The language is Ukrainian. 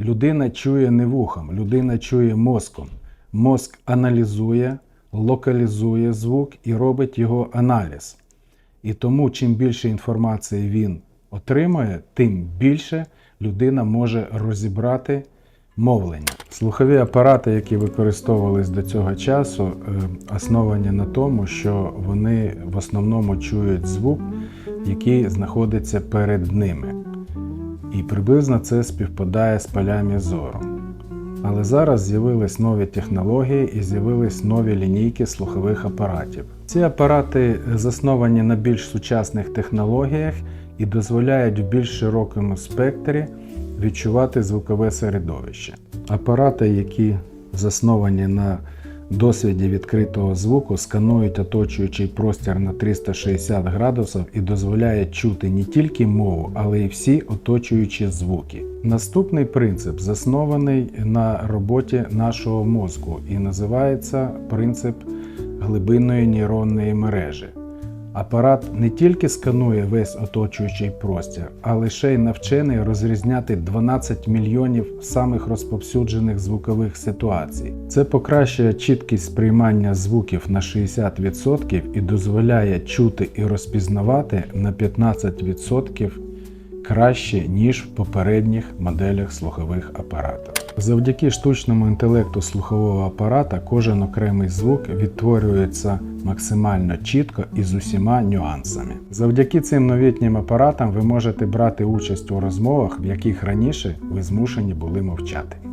Людина чує не вухом, людина чує мозком. Мозк аналізує, локалізує звук і робить його аналіз. І тому, чим більше інформації він отримує, тим більше людина може розібрати мовлення. Слухові апарати, які використовувались до цього часу, е, основані на тому, що вони в основному чують звук, який знаходиться перед ними. І приблизно це співпадає з полями зору. Але зараз з'явились нові технології і з'явились нові лінійки слухових апаратів. Ці апарати засновані на більш сучасних технологіях і дозволяють в більш широкому спектрі відчувати звукове середовище. Апарати, які засновані на досвіді відкритого звуку, сканують оточуючий простір на 360 градусів і дозволяє чути не тільки мову, але й всі оточуючі звуки. Наступний принцип заснований на роботі нашого мозку і називається принцип глибинної нейронної мережі. Апарат не тільки сканує весь оточуючий простір, але ще й навчений розрізняти 12 мільйонів самих розповсюджених звукових ситуацій. Це покращує чіткість сприймання звуків на 60% і дозволяє чути і розпізнавати на 15% краще, ніж в попередніх моделях слухових апаратів. Завдяки штучному інтелекту слухового апарата кожен окремий звук відтворюється максимально чітко і з усіма нюансами. Завдяки цим новітнім апаратам ви можете брати участь у розмовах, в яких раніше ви змушені були мовчати.